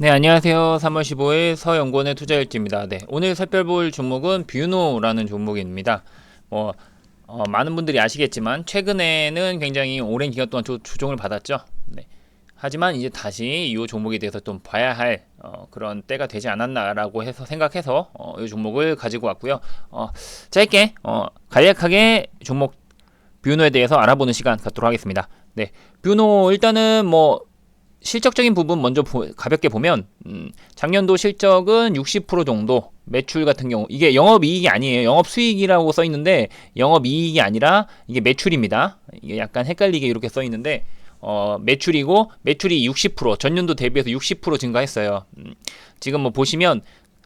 네, 안녕하세요. 3월 15일 서연권의 투자일지입니다. 네, 오늘 살펴볼 종목은 뷰노라는 종목입니다. 뭐 어, 많은 분들이 아시겠지만 최근에는 굉장히 오랜 기간 동안 조, 조정을 받았죠. 네. 하지만 이제 다시 이 종목에 대해서 좀 봐야 할 어, 그런 때가 되지 않았나라고 해서 생각해서 어, 이 종목을 가지고 왔고요. 어, 짧게 어, 간략하게 종목 뷰노에 대해서 알아보는 시간 갖도록 하겠습니다. 네, 뷰노 일단은 뭐 실적적인 부분 먼저 보, 가볍게 보면 음, 작년도 실적은 60% 정도 매출 같은 경우 이게 영업이익이 아니에요. 영업수익이라고 써 있는데 영업이익이 아니라 이게 매출입니다. 이게 약간 헷갈리게 이렇게 써 있는데 어, 매출이고 매출이 60% 전년도 대비해서 60% 증가했어요. 음, 지금 뭐 보시면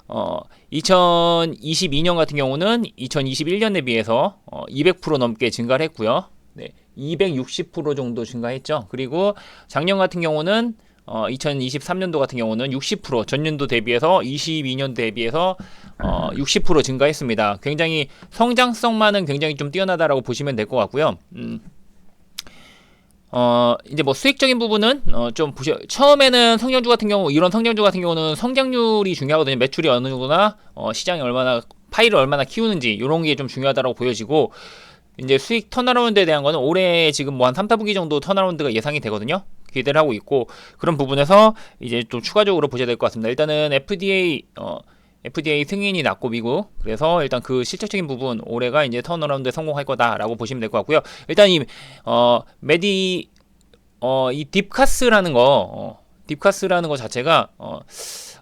어, 2022년 같은 경우는 2021년에 비해서 어, 200% 넘게 증가를 했고요. 네, 260% 정도 증가했죠. 그리고 작년 같은 경우는 어, 2023년도 같은 경우는 60% 전년도 대비해서 22년 대비해서 어, 60% 증가했습니다. 굉장히 성장성만은 굉장히 좀 뛰어나다라고 보시면 될 것 같고요. 음, 어, 이제 뭐 수익적인 부분은 어, 좀 보셔 처음에는 성장주 같은 경우 이런 성장주 같은 경우는 성장률이 중요하거든요. 매출이 어느 정도나 어, 시장이 얼마나 파이를 얼마나 키우는지 이런 게 좀 중요하다고 보여지고 이제 수익 턴어라운드에 대한 거는 올해 지금 뭐 한 3, 4분기 정도 턴어라운드가 예상이 되거든요. 기대를 하고 있고 그런 부분에서 이제 좀 추가적으로 보셔야 될 것 같습니다. 일단은 FDA 어 FDA 승인이 났고 미국 그래서 일단 그 실질적인 부분 올해가 이제 턴어라운드에 성공할 거다라고 보시면 될 것 같고요. 일단 이어 메디 어이 딥카스라는 거 어, 딥카스라는 거 자체가 어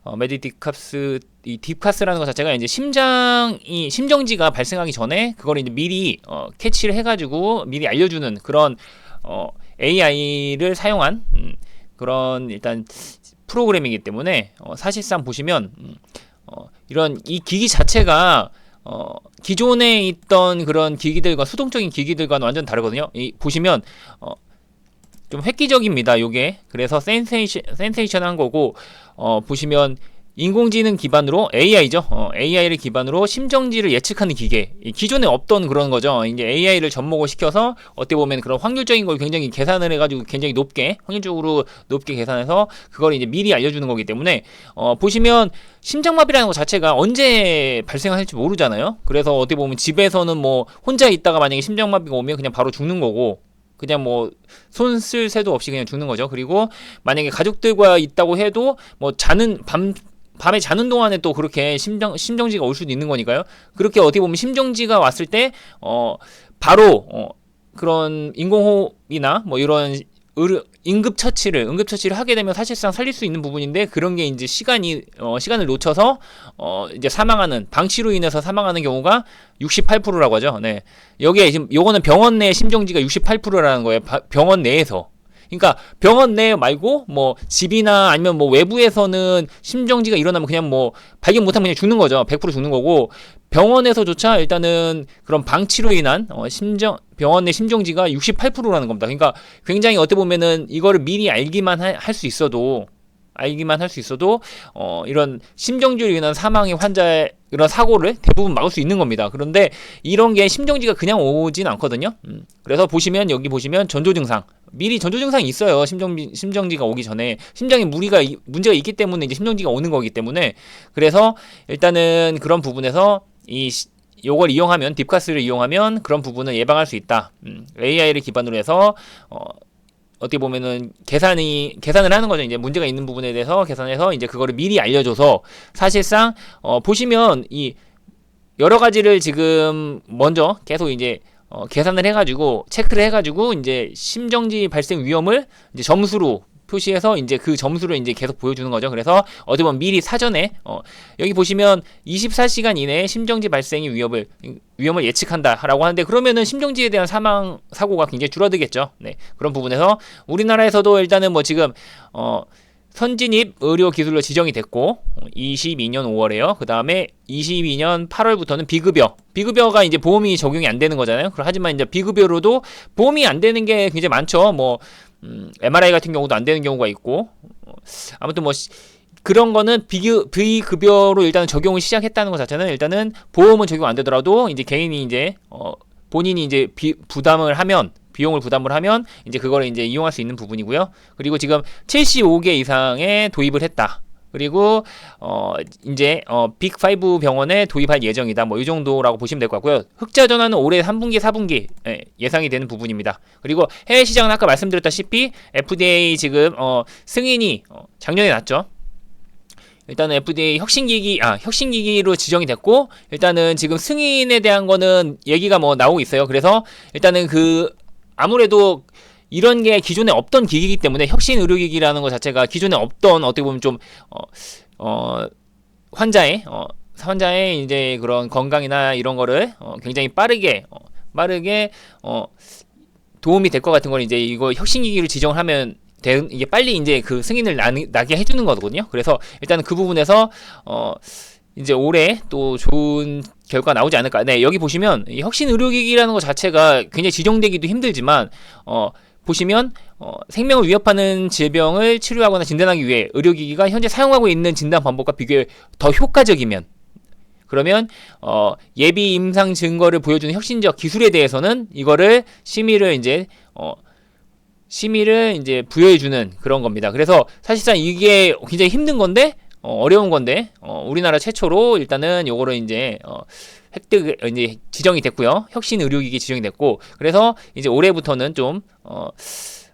어, 메디딕캅스 이 딥카스라는 것 자체가 이제 심장이 심정지가 발생하기 전에 그걸 이제 미리 어, 캐치를 해가지고 미리 알려주는 그런 어, AI를 사용한 음, 그런 일단 프로그램이기 때문에 어, 사실상 보시면 음, 어, 이런 이 기기 자체가 어, 기존에 있던 그런 기기들과 수동적인 기기들과는 완전 다르거든요. 이 보시면 어, 좀 획기적입니다. 요게 그래서 센세이션 센세이션한 거고 어, 보시면 인공지능 기반으로 AI죠. 어, AI를 기반으로 심정지를 예측하는 기계. 기존에 없던 그런 거죠. 이제 AI를 접목을 시켜서 어떻게 보면 그런 확률적인 걸 굉장히 계산을 해가지고 굉장히 높게 확률적으로 높게 계산해서 그걸 이제 미리 알려주는 거기 때문에 어, 보시면 심장마비라는 것 자체가 언제 발생할지 모르잖아요. 그래서 어떻게 보면 집에서는 뭐 혼자 있다가 만약에 심장마비가 오면 그냥 바로 죽는 거고 그냥 뭐 손 쓸 새도 없이 그냥 죽는 거죠. 그리고 만약에 가족들과 있다고 해도 뭐 자는 밤 밤에 자는 동안에 또 그렇게 심정 심정지가 올 수도 있는 거니까요. 그렇게 어떻게 보면 심정지가 왔을 때 어 바로 어 그런 인공호흡이나 뭐 이런 의료, 응급 처치를 응급 처치를 하게 되면 사실상 살릴 수 있는 부분인데 그런 게 이제 시간이 어, 시간을 놓쳐서 어, 이제 사망하는 방치로 인해서 사망하는 경우가 68%라고 하죠. 네. 여기에 지금 요거는 병원 내 심정지가 68%라는 거예요. 바, 병원 내에서. 그러니까 병원 내 말고 뭐 집이나 아니면 뭐 외부에서는 심정지가 일어나면 그냥 뭐 발견 못하면 그냥 죽는 거죠. 100% 죽는 거고 병원에서조차 일단은 그런 방치로 인한 어 심정 병원 내 심정지가 68%라는 겁니다. 그러니까 굉장히 어떻게 보면은 이거를 미리 알기만 할 수 있어도 알기만 할 수 있어도 어, 이런 심정지로 인한 사망의 환자의 이런 사고를 대부분 막을 수 있는 겁니다. 그런데 이런 게 심정지가 그냥 오진 않거든요. 음. 그래서 보시면 여기 보시면 전조 증상 미리 전조 증상이 있어요. 심정 심정지가 오기 전에 심장에 무리가 문제가 있기 때문에 이제 심정지가 오는 거기 때문에 그래서 일단은 그런 부분에서 이 요걸 이용하면 딥카스를 이용하면 그런 부분을 예방할 수 있다. 음, AI를 기반으로 해서 어, 어떻게 보면은 계산이 계산을 하는 거죠. 이제 문제가 있는 부분에 대해서 계산해서 이제 그거를 미리 알려줘서 사실상 어, 보시면 이 여러 가지를 지금 먼저 계속 이제 어, 계산을 해가지고 체크를 해가지고 이제 심정지 발생 위험을 이제 점수로 표시해서 이제 그 점수를 이제 계속 보여주는 거죠. 그래서 어디 보면 미리 사전에 어, 여기 보시면 24시간 이내에 심정지 발생의 위협을 위험을 예측한다라고 하는데 그러면은 심정지에 대한 사망 사고가 굉장히 줄어들겠죠. 네 그런 부분에서 우리나라에서도 일단은 뭐 지금 어 선진입 의료 기술로 지정이 됐고 22년 5월에요. 그 다음에 22년 8월부터는 비급여. 비급여가 이제 보험이 적용이 안 되는 거잖아요. 하지만 이제 비급여로도 보험이 안 되는 게 굉장히 많죠. 뭐 음, MRI 같은 경우도 안 되는 경우가 있고 아무튼 뭐 그런 거는 비급, 비급여로 일단 적용을 시작했다는 것 자체는 일단은 보험은 적용 안 되더라도 이제 개인이 이제 어 본인이 이제 비, 부담을 하면 비용을 부담을 하면 이제 그거를 이제 이용할 수 있는 부분이고요. 그리고 지금 75개 이상의 도입을 했다. 그리고 어 이제 어 빅5 병원에 도입할 예정이다. 뭐 이 정도라고 보시면 될 것 같고요. 흑자 전환은 올해 3분기, 4분기 예, 예상이 되는 부분입니다. 그리고 해외 시장은 아까 말씀드렸다시피 FDA 지금 어 승인이 어, 작년에 났죠. 일단은 FDA 혁신기기 아 혁신기기로 지정이 됐고 일단은 지금 승인에 대한 거는 얘기가 뭐 나오고 있어요. 그래서 일단은 그 아무래도 이런 게 기존에 없던 기기이기 때문에 혁신 의료기기라는 것 자체가 기존에 없던 어떻게 보면 좀 어, 어, 환자의 어, 환자의 이제 그런 건강이나 이런 거를 어, 굉장히 빠르게 어, 빠르게 어, 도움이 될 것 같은 걸 이제 이거 혁신기기를 지정을 하면 대, 이게 빨리 이제 그 승인을 나, 나게 해주는 거거든요. 그래서 일단은 그 부분에서 어 이제 올해 또 좋은 결과 나오지 않을까. 네 여기 보시면 이 혁신 의료기기라는 것 자체가 굉장히 지정되기도 힘들지만 어 보시면 어, 생명을 위협하는 질병을 치료하거나 진단하기 위해 의료기기가 현재 사용하고 있는 진단 방법과 비교해 더 효과적이면 그러면 어, 예비 임상 증거를 보여주는 혁신적 기술에 대해서는 이거를 심의를 이제 어, 심의를 이제 부여해주는 그런 겁니다. 그래서 사실상 이게 굉장히 힘든 건데 어, 어려운 건데 어, 우리나라 최초로 일단은 요거를 이제 어, 획득 이제 지정이 됐고요. 혁신 의료기기 지정이 됐고 그래서 이제 올해부터는 좀 어,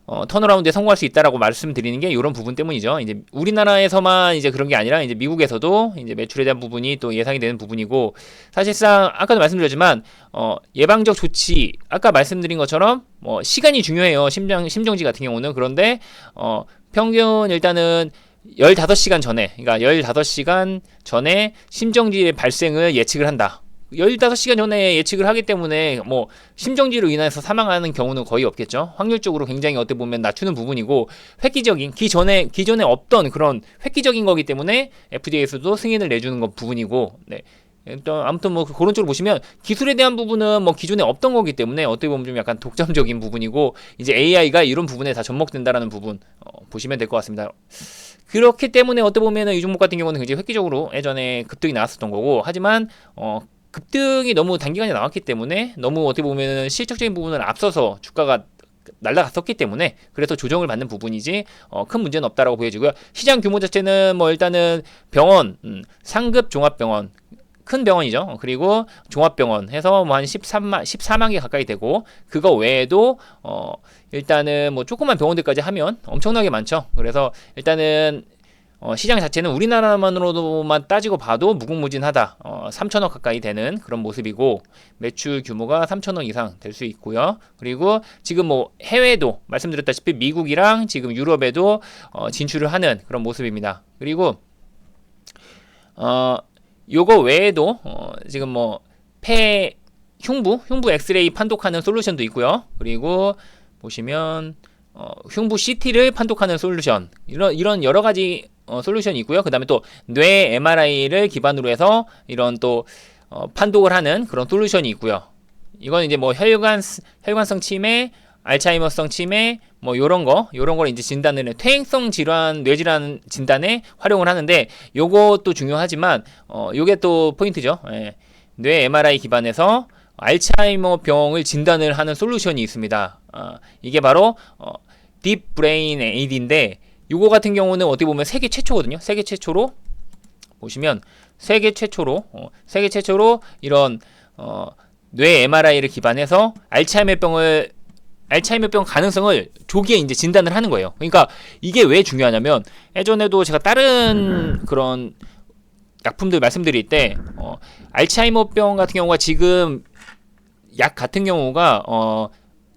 어, 턴어라운드에 성공할 수 있다라고 말씀드리는 게 이런 부분 때문이죠. 이제 우리나라에서만 이제 그런 게 아니라 이제 미국에서도 이제 매출에 대한 부분이 또 예상이 되는 부분이고 사실상 아까도 말씀드렸지만 어, 예방적 조치 아까 말씀드린 것처럼 뭐 시간이 중요해요. 심장 심정지 같은 경우는 그런데 어, 평균 일단은 15시간 전에 그러니까 15시간 전에 심정지의 발생을 예측을 한다. 15시간 전에 예측을 하기 때문에 뭐 심정지로 인해서 사망하는 경우는 거의 없겠죠. 확률적으로 굉장히 어떻게 보면 낮추는 부분이고 획기적인 기전에 기존에 없던 그런 획기적인 거기 때문에 FDA에서도 승인을 내주는 것 부분이고 네. 일단 아무튼 뭐 그런 쪽으로 보시면 기술에 대한 부분은 뭐 기존에 없던 거기 때문에 어떻게 보면 좀 약간 독점적인 부분이고 이제 AI가 이런 부분에 다 접목된다라는 부분 어, 보시면 될 것 같습니다. 그렇기 때문에 어떻게 보면은 이 종목 같은 경우는 굉장히 획기적으로 예전에 급등이 나왔었던 거고 하지만 어 급등이 너무 단기간에 나왔기 때문에 너무 어떻게 보면 실적적인 부분을 앞서서 주가가 날라갔었기 때문에 그래서 조정을 받는 부분이지 어, 큰 문제는 없다라고 보여지고요. 시장 규모 자체는 뭐 일단은 병원 음, 상급 종합병원 큰 병원이죠. 그리고 종합병원 해서 뭐 한 13만 14만 개 가까이 되고 그거 외에도 어 일단은 뭐 조그만 병원들까지 하면 엄청나게 많죠. 그래서 일단은 어, 시장 자체는 우리나라만으로만 따지고 봐도 무궁무진하다. 어, 3천억 가까이 되는 그런 모습이고 매출 규모가 3천억 이상 될 수 있고요. 그리고 지금 뭐 해외도 말씀드렸다시피 미국이랑 지금 유럽에도 어, 진출을 하는 그런 모습입니다. 그리고 어 요거 외에도 어, 지금 뭐 폐 흉부 흉부 엑스레이 판독하는 솔루션도 있고요. 그리고 보시면 어, 흉부 CT를 판독하는 솔루션 이런 이런 여러 가지 어, 솔루션이 있고요. 그 다음에 또 뇌 MRI를 기반으로 해서 이런 또 어, 판독을 하는 그런 솔루션이 있고요. 이건 이제 뭐 혈관 혈관성 치매, 알츠하이머성 치매 뭐 요런 거 요런 걸 이제 진단을 해 퇴행성 질환 뇌질환 진단에 활용을 하는데 요것도 중요하지만 어 요게 또 포인트죠. 예. 뇌 MRI 기반에서 알츠하이머 병을 진단을 하는 솔루션이 있습니다. 어, 이게 바로 어, 딥 브레인 에이드인데 요거 같은 경우는 어떻게 보면 세계 최초거든요. 세계 최초로 보시면 세계 최초로 어, 세계 최초로 이런 어, 뇌 MRI를 기반해서 알츠하이머병을 알츠하이머병 가능성을 조기에 이제 진단을 하는 거예요. 그러니까 이게 왜 중요하냐면 예전에도 제가 다른 그런 약품들 말씀드릴 때 어, 알츠하이머병 같은 경우가 지금 약 같은 경우가 어,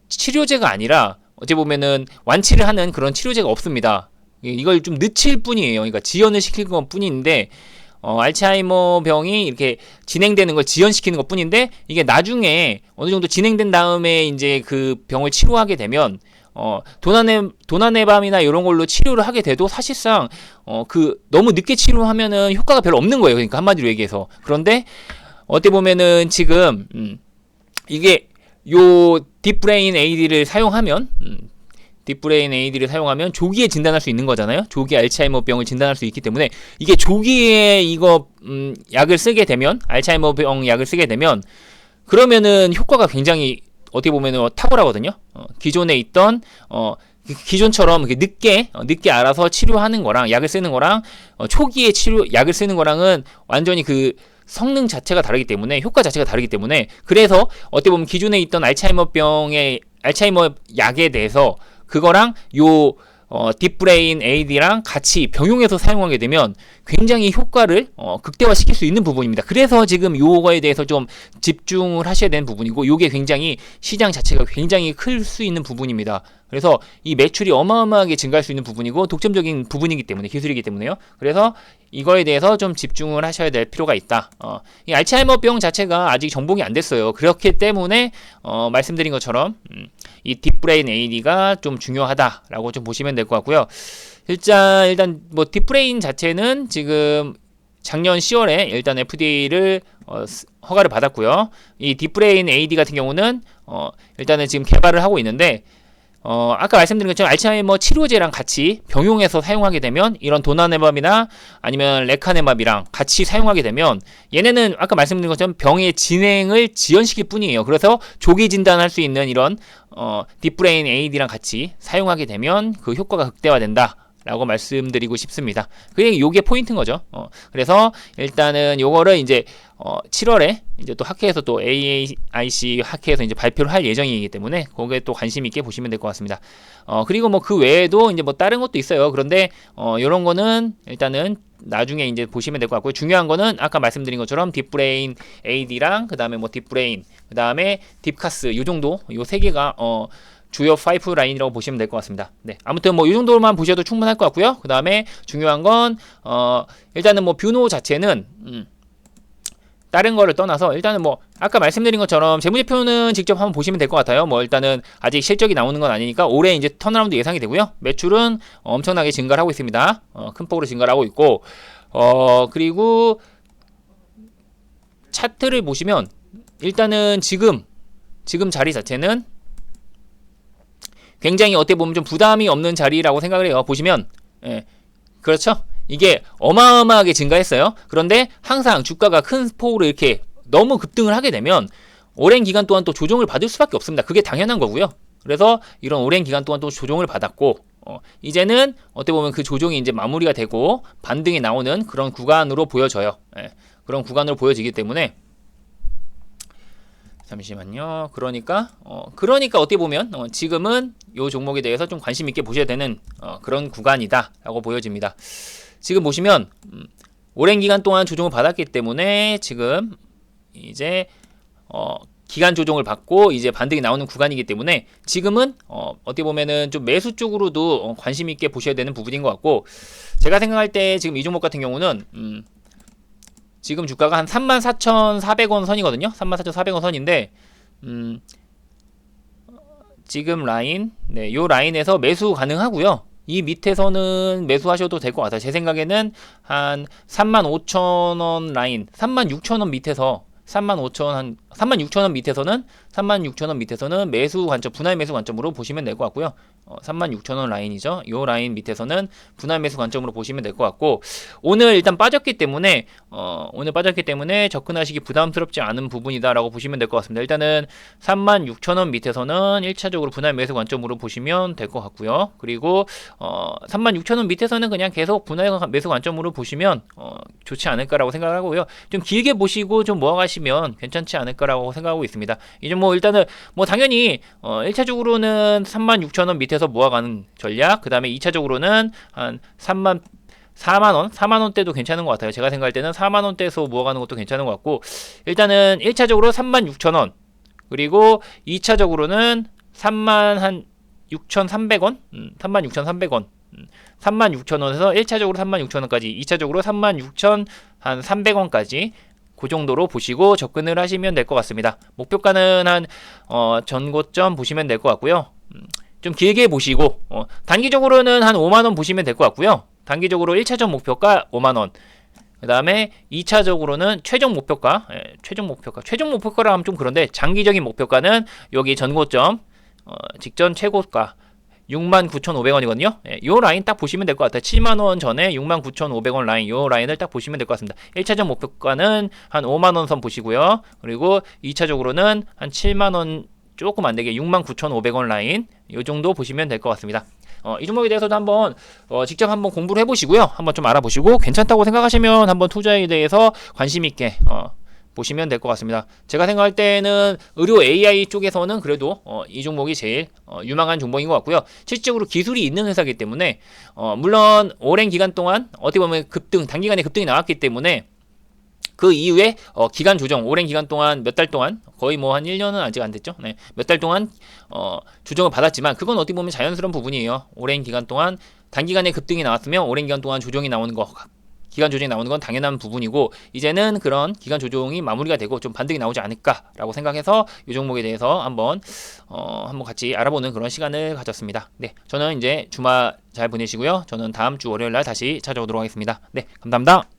치료제가 아니라 어찌 보면은 완치를 하는 그런 치료제가 없습니다. 이걸 좀 늦출 뿐이에요. 그러니까 지연을 시킬 것 뿐인데 어, 알츠하이머 병이 이렇게 진행되는 걸 지연시키는 것 뿐인데 이게 나중에 어느 정도 진행된 다음에 이제 그 병을 치료하게 되면 어, 도나네, 도나네밤이나 이런 걸로 치료를 하게 돼도 사실상 어, 그 너무 늦게 치료하면은 효과가 별로 없는 거예요. 그러니까 한마디로 얘기해서. 그런데 어떻게 보면은 지금 음, 이게 요 딥브레인 AD를 사용하면 음, 딥브레인 AD를 사용하면 조기에 진단할 수 있는 거잖아요. 조기 알츠하이머병을 진단할 수 있기 때문에 이게 조기에 이거 음, 약을 쓰게 되면 알츠하이머병 약을 쓰게 되면 그러면은 효과가 굉장히 어떻게 보면은 탁월하거든요. 어, 기존에 있던 어, 기존처럼 늦게 어, 늦게 알아서 치료하는 거랑 약을 쓰는 거랑 어, 초기에 치료 약을 쓰는 거랑은 완전히 그 성능 자체가 다르기 때문에 효과 자체가 다르기 때문에 그래서 어떻게 보면 기존에 있던 알츠하이머병의 알츠하이머 약에 대해서 그거랑 요 어, 딥브레인 AD랑 같이 병용해서 사용하게 되면 굉장히 효과를 어, 극대화시킬 수 있는 부분입니다. 그래서 지금 요거에 대해서 좀 집중을 하셔야 되는 부분이고 요게 굉장히 시장 자체가 굉장히 클 수 있는 부분입니다. 그래서 이 매출이 어마어마하게 증가할 수 있는 부분이고 독점적인 부분이기 때문에 기술이기 때문에요. 그래서 이거에 대해서 좀 집중을 하셔야 될 필요가 있다. 어, 이 알츠하이머병 자체가 아직 정복이 안 됐어요. 그렇기 때문에 어, 말씀드린 것처럼 음, 이 딥브레인 AD가 좀 중요하다라고 좀 보시면 될 것 같고요. 일단 일단 뭐 딥브레인 자체는 지금 작년 10월에 일단 FDA를 어, 허가를 받았고요. 이 딥브레인 AD 같은 경우는 어, 일단은 지금 개발을 하고 있는데 어, 아까 말씀드린 것처럼 알츠하이머 치료제랑 같이 병용해서 사용하게 되면 이런 도나네밥이나 아니면 레카네밥이랑 같이 사용하게 되면 얘네는 아까 말씀드린 것처럼 병의 진행을 지연시킬 뿐이에요. 그래서 조기 진단할 수 있는 이런 어, 딥브레인 AD랑 같이 사용하게 되면 그 효과가 극대화된다. 라고 말씀드리고 싶습니다. 그게 요게 포인트인 거죠. 어, 그래서 일단은 요거를 이제 어, 7월에 이제 또 학회에서 또 AAIC 학회에서 이제 발표를 할 예정이기 때문에 거기에 또 관심 있게 보시면 될 것 같습니다. 어, 그리고 뭐 그 외에도 이제 뭐 다른 것도 있어요. 그런데 어, 요런 거는 일단은 나중에 이제 보시면 될 것 같고요. 중요한 거는 아까 말씀드린 것처럼 딥브레인 AD랑 그다음에 뭐 딥브레인 그다음에 딥카스 요 정도 요 세 개가 어 주요 파이프 라인이라고 보시면 될 것 같습니다. 네. 아무튼 뭐 이 정도만 보셔도 충분할 것 같고요. 그 다음에 중요한 건, 어, 일단은 뭐 뷰노 자체는, 음, 다른 거를 떠나서 일단은 뭐 아까 말씀드린 것처럼 재무제표는 직접 한번 보시면 될 것 같아요. 뭐 일단은 아직 실적이 나오는 건 아니니까 올해 이제 턴어라운드 예상이 되고요. 매출은 엄청나게 증가를 하고 있습니다. 어, 큰 폭으로 증가를 하고 있고 어 그리고 차트를 보시면 일단은 지금 지금 자리 자체는 굉장히 어떻게 보면 좀 부담이 없는 자리라고 생각을 해요. 보시면 예, 그렇죠. 이게 어마어마하게 증가했어요. 그런데 항상 주가가 큰 폭으로 이렇게 너무 급등을 하게 되면 오랜 기간 동안 또 조정을 받을 수밖에 없습니다. 그게 당연한 거고요. 그래서 이런 오랜 기간 동안 또 조정을 받았고 어, 이제는 어떻게 보면 그 조정이 이제 마무리가 되고 반등이 나오는 그런 구간으로 보여져요. 예, 그런 구간으로 보여지기 때문에 잠시만요. 그러니까 어, 그러니까 어떻게 보면 어, 지금은 이 종목에 대해서 좀 관심 있게 보셔야 되는 어, 그런 구간이다라고 보여집니다. 지금 보시면 음, 오랜 기간 동안 조정을 받았기 때문에 지금 이제 어, 기간 조정을 받고 이제 반등이 나오는 구간이기 때문에 지금은 어, 어떻게 보면은 좀 매수 쪽으로도 어, 관심 있게 보셔야 되는 부분인 것 같고 제가 생각할 때 지금 이 종목 같은 경우는 음, 지금 주가가 한 34,400원 선이거든요. 34,400원 선인데 음, 지금 라인, 네, 요 라인에서 매수 가능하고요. 이 밑에서는 매수하셔도 될 것 같아요. 제 생각에는 한 35,000원 라인, 36,000원 밑에서 35,000원 한 36,000원 밑에서는 36,000원 밑에서는 매수 관점 분할 매수 관점으로 보시면 될 것 같고요. 어, 36,000원 라인이죠. 이 라인 밑에서는 분할 매수 관점으로 보시면 될 것 같고 오늘 일단 빠졌기 때문에 어, 오늘 빠졌기 때문에 접근하시기 부담스럽지 않은 부분이다라고 보시면 될 것 같습니다. 일단은 36,000원 밑에서는 1차적으로 분할 매수 관점으로 보시면 될 것 같고요. 그리고 어, 36,000원 밑에서는 그냥 계속 분할 매수 관점으로 보시면 어, 좋지 않을까라고 생각을 하고요. 좀 길게 보시고 좀 모아가시면 괜찮지 않을까 라고 생각하고 있습니다. 이제 뭐 일단은 뭐 당연히 어 1차적으로는 36,000원 밑에서 모아가는 전략, 그 다음에 2차적으로는 한 3만 4만원? 4만원 대도 괜찮은 것 같아요. 제가 생각할 때는 4만원 대에서 모아가는 것도 괜찮은 것 같고, 일단은 1차적으로 36,000원, 그리고 2차적으로는 3만 한 6,300원? 음, 36,300원. 음, 36,000원에서 1차적으로 36,000원까지, 2차적으로 36,300원까지 그 정도로 보시고 접근을 하시면 될 것 같습니다. 목표가는 한 어, 전고점 보시면 될 것 같고요. 음, 좀 길게 보시고 어, 단기적으로는 한 5만 원 보시면 될 것 같고요. 단기적으로 1차적 목표가 5만 원. 그 다음에 2차적으로는 최종 목표가, 예, 최종 목표가, 최종 목표가라 하면 좀 그런데 장기적인 목표가는 여기 전고점, 어, 직전 최고가 69,500원이거든요. 예, 요 라인 딱 보시면 될 것 같아요. 7만원 전에 69,500원 라인, 요 라인을 딱 보시면 될 것 같습니다. 1차적 목표가는 한 5만원 선 보시고요. 그리고 2차적으로는 한 7만원 조금 안 되게 69,500원 라인, 요 정도 보시면 될 것 같습니다. 어, 이 종목에 대해서도 한번 어, 직접 한번 공부를 해보시고요. 한번 좀 알아보시고 괜찮다고 생각하시면 한번 투자에 대해서 관심 있게 어, 보시면 될 것 같습니다. 제가 생각할 때는 의료 AI 쪽에서는 그래도 어, 이 종목이 제일 어, 유망한 종목인 것 같고요. 실질적으로 기술이 있는 회사이기 때문에 어, 물론 오랜 기간 동안 어떻게 보면 급등 단기간에 급등이 나왔기 때문에 그 이후에 어, 기간 조정 오랜 기간 동안 몇 달 동안 거의 뭐 한 1년은 아직 안 됐죠. 네. 몇 달 동안 어, 조정을 받았지만 그건 어떻게 보면 자연스러운 부분이에요. 오랜 기간 동안 단기간에 급등이 나왔으면 오랜 기간 동안 조정이 나오는 거 기간 조정이 나오는 건 당연한 부분이고 이제는 그런 기간 조정이 마무리가 되고 좀 반등이 나오지 않을까라고 생각해서 이 종목에 대해서 한번 어, 한번 같이 알아보는 그런 시간을 가졌습니다. 네, 저는 이제 주말 잘 보내시고요. 저는 다음 주 월요일 날 다시 찾아오도록 하겠습니다. 네, 감사합니다.